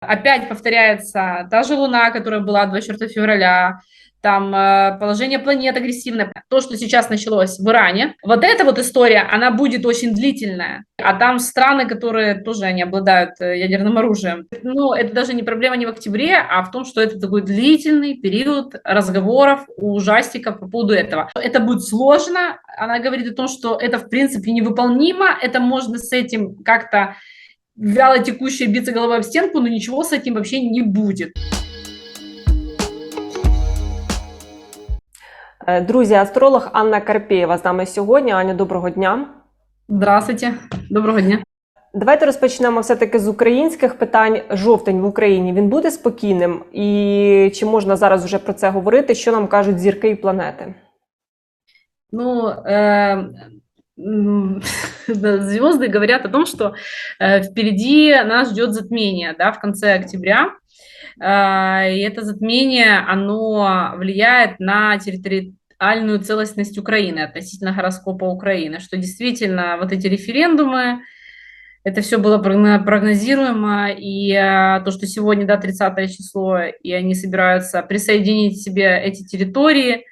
Опять повторяется та же Луна, которая была 24 февраля, там э, положение планет агрессивное, то, что сейчас началось в Иране. Вот эта вот история, она будет очень длительная. А там страны, которые тоже они обладают э, ядерным оружием. Ну, это даже не проблема не в октябре, а в том, что это такой длительный период разговоров у ужастиков по поводу этого. Это будет сложно. Она говорит о том, что это в принципе невыполнимо. Это можно с этим как-то вяло текущее биться головой об стенку, но ничего с этим вообще не будет. Е, Друзі, астролог Анна Карпєєва з нами сьогодні. Аня, доброго дня. Здравствуйте, доброго дня. Давайте розпочнемо все-таки з українських питань. Жовтень в Україні він буде спокійним, і чи можна зараз вже про це говорити? Що нам кажуть зірки і планети? Ну, да, звезды говорят о том, что э, впереди нас ждет затмение, да, в конце октября. А, И это затмение, оно влияет на территориальную целостность Украины относительно гороскопа Украины, что действительно вот эти референдумы, это все было прогно- прогнозируемо, и а, то, что сегодня, да, 30 число, и они собираются присоединить себе эти территории,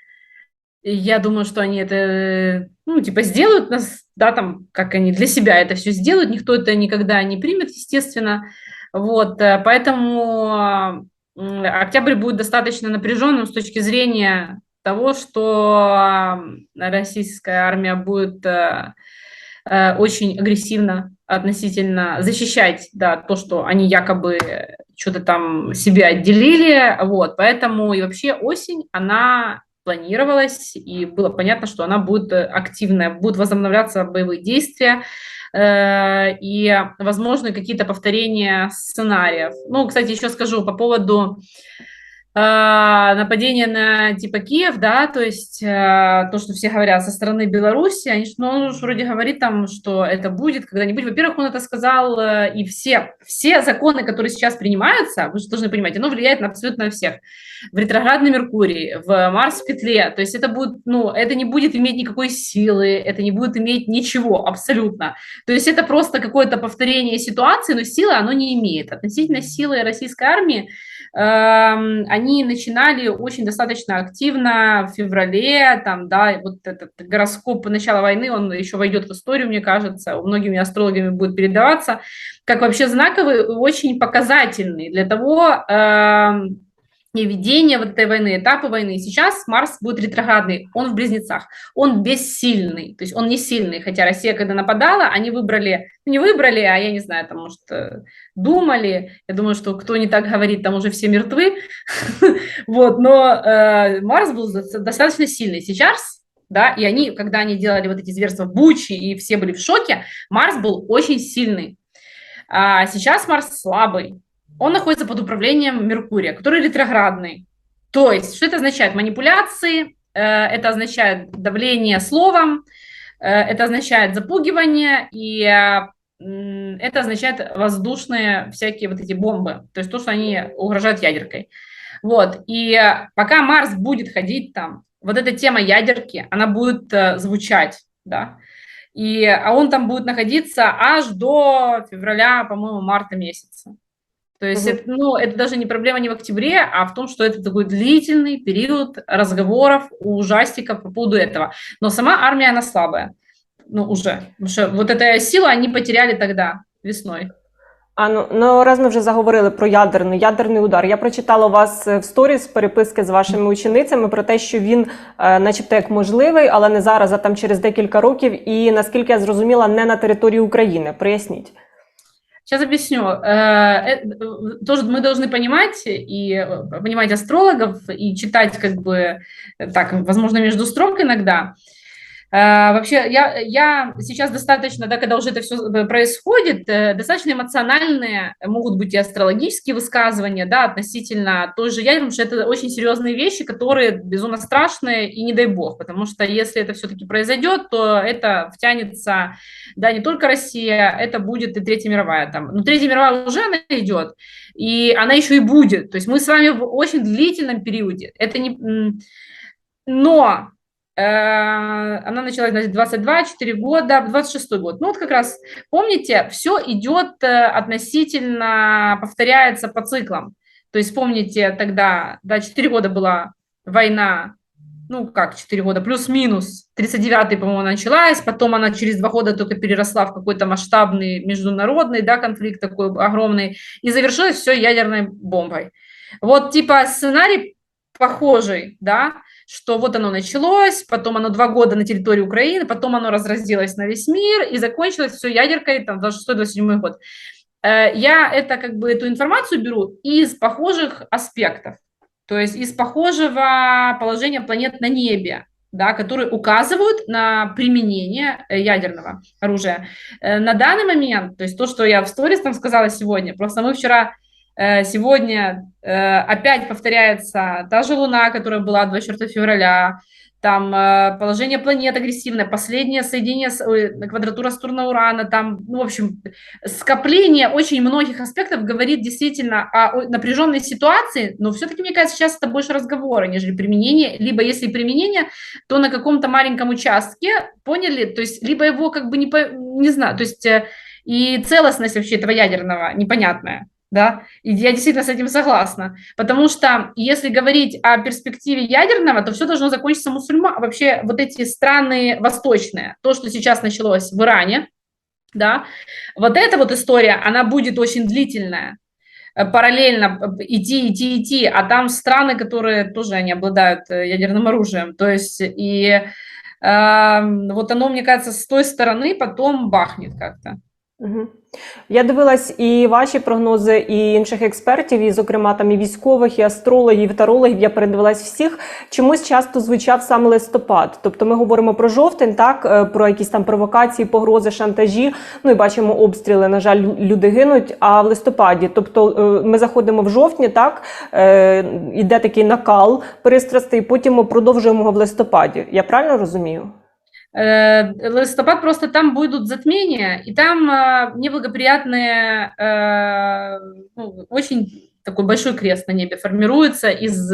я думаю, что они это, ну, типа, сделают нас, да, там, как они для себя это все сделают, никто это никогда не примет, естественно, вот, э, поэтому м, октябрь будет достаточно напряженным с точки зрения того, что м, российская армия будет э, э, очень агрессивно относительно защищать, да, то, что они якобы что-то там себе отделили, вот, поэтому и вообще осень, она планировалась, и было понятно, что она будет э, активная, будут возобновляться боевые действия, э, и, возможно, какие-то повторения сценариев. Ну, кстати, еще скажу по поводу э, нападения на типа Киев, да, то есть э, то, что все говорят со стороны Беларуси, они, ну, он вроде говорит там, что это будет когда-нибудь. Во-первых, он это сказал, э, и все, все законы, которые сейчас принимаются, вы же должны понимать, оно влияет на абсолютно всех. В ретроградный Меркурий, в Марс в петле, то есть это будет, ну, это не будет иметь никакой силы, это не будет иметь ничего абсолютно. То есть это просто какое-то повторение ситуации, но силы оно не имеет. Относительно силы российской армии, они начинали очень достаточно активно в феврале, там, да, вот этот гороскоп начала войны, он еще войдет в историю, мне кажется, у многими астрологами будет передаваться, как вообще знаковый, очень показательный для того, эм, и ведения вот этой войны, этапы войны. Сейчас Марс будет ретроградный, он в близнецах, он бессильный, то есть он не сильный, хотя Россия, когда нападала, они выбрали, ну, не выбрали, а я не знаю, там, может, э, думали, я думаю, что кто не так говорит, там уже все мертвы, вот, но э, Марс был доста- достаточно сильный. Сейчас, да, и они, когда они делали вот эти зверства Бучи, и все были в шоке, Марс был очень сильный. А сейчас Марс слабый. Он находится под управлением Меркурия, который ретроградный. То есть, что это означает? Манипуляции, э, это означает давление словом, э, это означает запугивание, и это означает воздушные всякие вот эти бомбы, то есть то, что они угрожают ядеркой. Вот, и пока Марс будет ходить там, вот эта тема ядерки, она будет э, звучать, да, и, а он там будет находиться аж до февраля, по-моему, марта месяца. То есть, Мгм. это, ну, это даже не проблема не в октябре, а в том, что это такой длительный период разговоров у ужастиков по поводу этого. Но сама армия, она слабая. Ну, уже. Потому что вот эту силу они потеряли тогда, весной. А ну, ну раз ми вже заговорили про ядерний ядерний удар. Я прочитала у вас е, в сторіс переписки з вашими ученицями про те, що він, е, начебто, як можливий, але не зараз, а там через декілька років. І наскільки я зрозуміла, не на території України. Проясніть. Сейчас объясню. Э, э, Тоже мы должны понимать и э, понимать астрологов и читать как бы так, возможно, между строк иногда. Э, Вообще, я, я сейчас достаточно, да, когда уже это все происходит, э, достаточно эмоциональные могут быть и астрологические высказывания, да, относительно той же ядерки, потому что это очень серьезные вещи, которые безумно страшные, и не дай бог, потому что если это все-таки произойдет, то это втянется, да, не только Россия, это будет и Третья мировая там. Но Третья мировая уже она идет, и она еще и будет. То есть мы с вами в очень длительном периоде. Это не... Но она началась, значит, 22, 4 года, 26 год. Ну вот как раз, помните, все идет относительно, повторяется по циклам. То есть помните, тогда, да, 4 года была война ну, как 4 года, плюс-минус. 39-й, по-моему, началась, потом она через 2 года только переросла в какой-то масштабный международный, да, конфликт такой огромный, и завершилось все ядерной бомбой. Вот, типа, сценарий похожий, да, что вот оно началось, потом оно два года на территории Украины, потом оно разразилось на весь мир, и закончилось все ядеркой, там, 26-27 год. Э, я это, как бы, эту информацию беру из похожих аспектов то есть из похожего положения планет на небе, да, которые указывают на применение э, ядерного оружия. Э, на данный момент, то есть то, что я в сторис там сказала сегодня, просто мы вчера, сегодня опять повторяется та же Луна, которая была 24 февраля, там э, положение планет агрессивное, последнее соединение, квадратура Сатурна Урана, там, ну, в общем, скопление очень многих аспектов говорит действительно о напряженной ситуации, но все-таки, мне кажется, сейчас это больше разговоры, нежели применение, либо если применение, то на каком-то маленьком участке, поняли, то есть, либо его как бы не, не знаю, то есть, э, и целостность вообще этого ядерного непонятная да, и я действительно с этим согласна, потому что если говорить о перспективе ядерного, то все должно закончиться мусульма, вообще вот эти страны восточные, то, что сейчас началось в Иране, да, вот эта вот история, она будет очень длительная, э, параллельно идти, идти, идти, а там страны, которые тоже они обладают э, ядерным оружием, то есть и э, вот оно, мне кажется, с той стороны потом бахнет как-то. Я дивилась і ваші прогнози, і інших експертів, і, зокрема, там і військових, і астрологів, і тарологів. Я передивилась всіх. Чомусь часто звучав саме листопад. Тобто ми говоримо про жовтень, так е, про якісь там провокації, погрози, шантажі. Ну і бачимо обстріли. На жаль, люди гинуть. А в листопаді, тобто е, ми заходимо в жовтні, так е, іде такий накал пристрастий, потім ми продовжуємо в листопаді. Я правильно розумію? Э, листопад просто там будут затмения, и там э, неблагоприятные, э, ну, очень такой большой крест на небе формируется из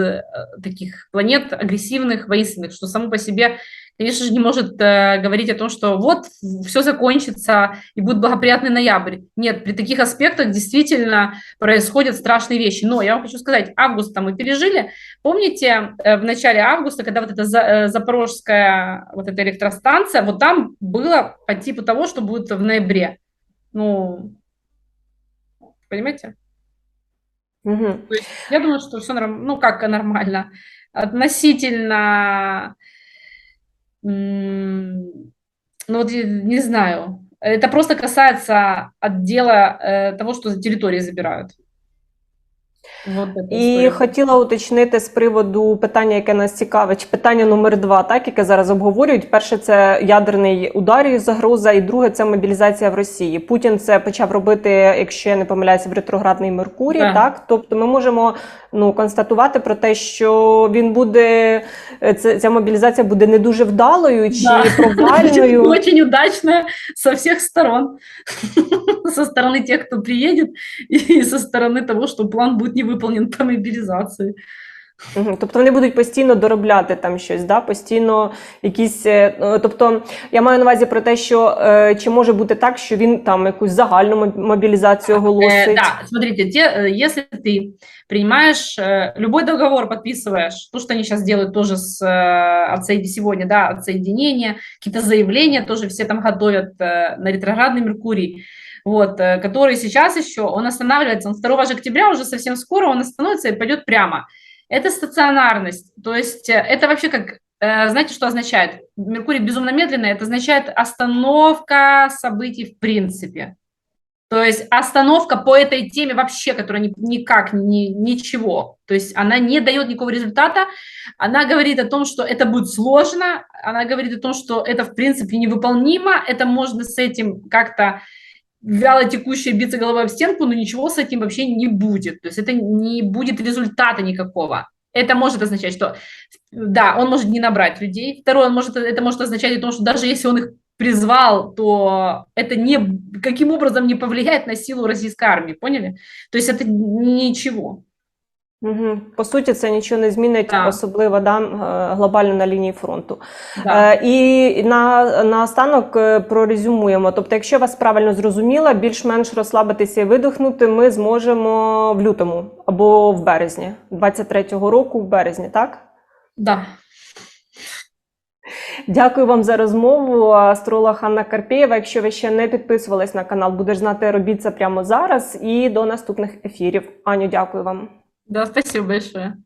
таких планет агрессивных, воинственных, что само по себе конечно же, не может э, говорить о том, что вот все закончится и будет благоприятный ноябрь. Нет, при таких аспектах действительно происходят страшные вещи. Но я вам хочу сказать, август мы пережили. Помните, э, в начале августа, когда вот эта за, э, запорожская вот эта электростанция, вот там было по типу того, что будет в ноябре. Ну, понимаете? Угу. Есть, я думаю, что все норм... ну как нормально. Относительно ну вот не знаю. Это просто касается отдела э, того, что за территории забирают. І хотіла уточнити з приводу питання, яке нас цікавить. Питання номер два, так яке зараз обговорюють. Перше, це ядерний удар і загроза, і друге це мобілізація в Росії. Путін це почав робити, якщо я не помиляюся, в ретроградний Меркурій. Да. Так, тобто, ми можемо ну констатувати про те, що він буде це ця мобілізація буде не дуже вдалою чи да. провальною. Очень удачна со всіх сторон. Со сторони тих, хто приїде, і со сторони того, що план буде не выполнен по мобілізації. Тобто вони будуть постійно доробляти там щось, да? постійно якісь. Е, ну, тобто я маю на увазі про те, що е, чи може бути так, що він там якусь загальну мобілізацію оголосить? Е, да, смотрите, те, если ты принимаешь э, любой договор, подписываешь, то, что они сейчас делают тоже с э, отсоединения сегодня, да, отсоединения, какие-то заявления тоже все там готовят э, на ретроградный Меркурий, Вот, э, который сейчас еще, он останавливается, он 2 же октября уже совсем скоро, он остановится и пойдет прямо. Это стационарность, то есть э, это вообще как, э, знаете, что означает? Меркурий безумно медленный, это означает остановка событий в принципе. То есть остановка по этой теме вообще, которая ни, никак, ни, ничего. То есть она не дает никакого результата. Она говорит о том, что это будет сложно. Она говорит о том, что это в принципе невыполнимо. Это можно с этим как-то вяло текущая биться головой в стенку, но ничего с этим вообще не будет. То есть это не будет результата никакого. Это может означать, что да, он может не набрать людей. Второе, он может, это может означать о том, что даже если он их призвал, то это не, каким образом не повлияет на силу российской армии, поняли? То есть это ничего. Угу. По суті, це нічого не змінить, Так. особливо да, е, глобально на лінії фронту. Да. Е, і на, наостанок е, прорезюмуємо. Тобто, якщо вас правильно зрозуміла, більш-менш розслабитися і видихнути ми зможемо в лютому або в березні 23-го року, в березні, так? Да. Дякую вам за розмову. Астролог Анна Карпєєва. Якщо ви ще не підписувались на канал, будеш знати, робіть це прямо зараз. І до наступних ефірів. Аню, дякую вам. Да, спасибо большое.